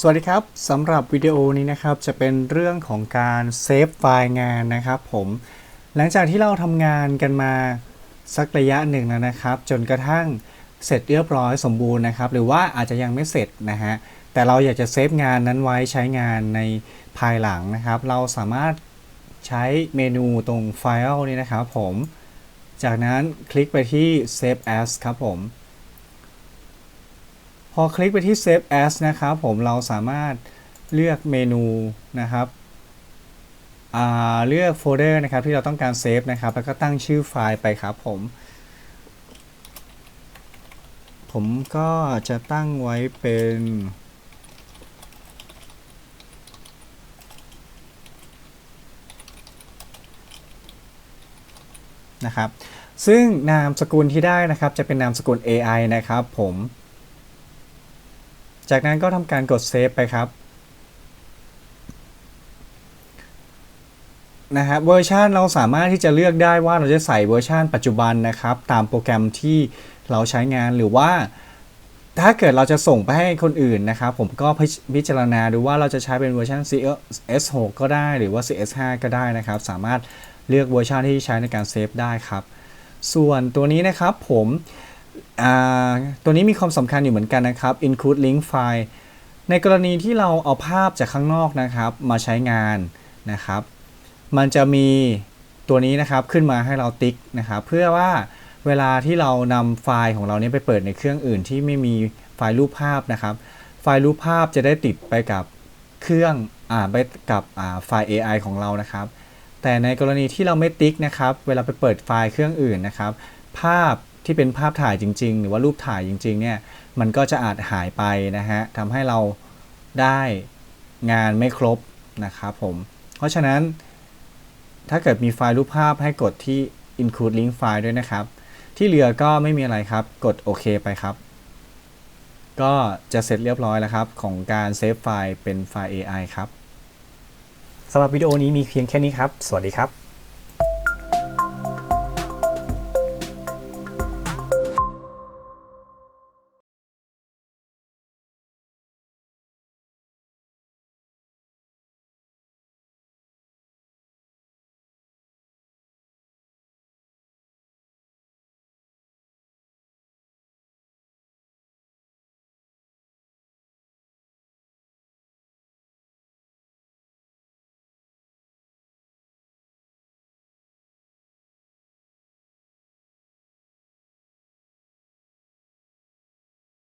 สวัสดีครับสำหรับวิดีโอนี้นะครับจะเป็นเรื่องของการเซฟไฟล์งานนะครับผมหลังจากที่เราทำงานกันมาสักระยะหนึ่งแล้วนะครับ จนกระทั่งเสร็จเรียบร้อยสมบูรณ์นะครับ หรือว่าอาจจะยังไม่เสร็จนะฮะแต่เราอยากจะเซฟงานนั้นไว้ใช้งานในภายหลังนะครับ เราสามารถใช้เมนูตรงไฟล์นี้นะครับผม จากนั้นคลิกไปที่ Save As ครับผม พอคลิกไปที่ Save As นะครับผมเราสามารถเลือกเมนูนะครับเลือกโฟลเดอร์นะครับที่เราต้องการเซฟนะครับ แล้วก็ตั้งชื่อไฟล์ไปครับผม ผมก็จะตั้งไว้เป็นนะครับ ซึ่งนามสกุลที่ได้นะครับจะเป็นนามสกุล AI นะครับผม จากนั้นก็ทำการกดเซฟไปครับนะครับเวอร์ชันเราสามารถที่จะเลือกได้ว่าเราจะใส่เวอร์ชันปัจจุบันนะครับ ตามโปรแกรมที่เราใช้งานหรือว่าถ้าเกิดเราจะส่งไปให้คนอื่นนะครับ ผมก็พิจารณาดูว่าเราจะใช้เป็นเวอร์ชัน CS6 ก็ได้หรือว่า CS5 ก็ได้นะครับ สามารถเลือกเวอร์ชันที่ใช้ในการเซฟได้ครับ ส่วนตัวนี้นะครับผม ตัวนี้มีความสำคัญอยู่เหมือนกันนะครับ include link file ในกรณีที่เราเอาภาพจากข้างนอกนะครับ มาใช้งานนะครับ มันจะมีตัวนี้นะครับขึ้นมาให้เราติ๊กนะครับ เพื่อว่าเวลาที่เรานำไฟล์ของเราเนี้ไปเปิดในเครื่องอื่น ที่ไม่มีไฟล์รูปภาพนะครับ ไฟล์รูปภาพจะได้ติดไปกับเครื่องอ่าไปกับอ่าไฟล์ AI ของเรานะครับ แต่ในกรณีที่เราไม่ติ๊กนะครับ เวลาไปเปิดไฟล์เครื่องอื่นนะครับ ภาพ ที่เป็นภาพถ่ายจริง ๆ หรือว่ารูปถ่ายจริงๆเนี่ยมันก็จะอาจหายไปนะฮะทำให้เราได้งานไม่ครบนะครับผม เพราะฉะนั้น ถ้าเกิดมีไฟล์รูปภาพให้กดที่ include link file ด้วยนะครับ ที่เหลือก็ไม่มีอะไรครับ กดโอเคไปครับ ก็จะเสร็จเรียบร้อยแล้วครับ ของการเซฟไฟล์เป็นไฟล์ AI ครับสำหรับวิดีโอนี้มีเพียงแค่นี้ครับ สวัสดีครับ